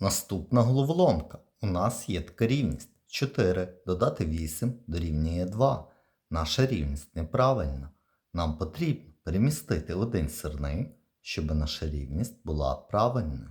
Наступна головоломка. У нас є така рівність. 4 додати 8 дорівнює 2. Наша рівність неправильна. Нам потрібно перемістити один сирник, щоб наша рівність була правильною.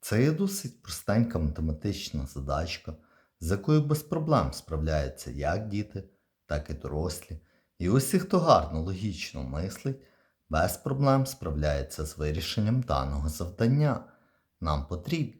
Це є досить простенька математична задачка, з якою без проблем справляються як діти, так і дорослі. І усі, хто гарно логічно мислить, без проблем справляється з вирішенням даного завдання. Нам потрібно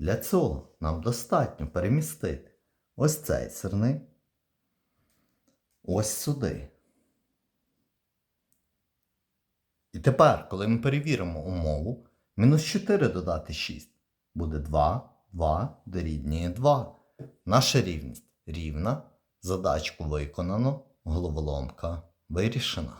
Для цього нам достатньо перемістити ось цей сирник ось сюди. І тепер, коли ми перевіримо умову, мінус 4 додати 6 буде 2, 2 дорівнює 2. Наша рівність рівна, задачку виконано, головоломка вирішена.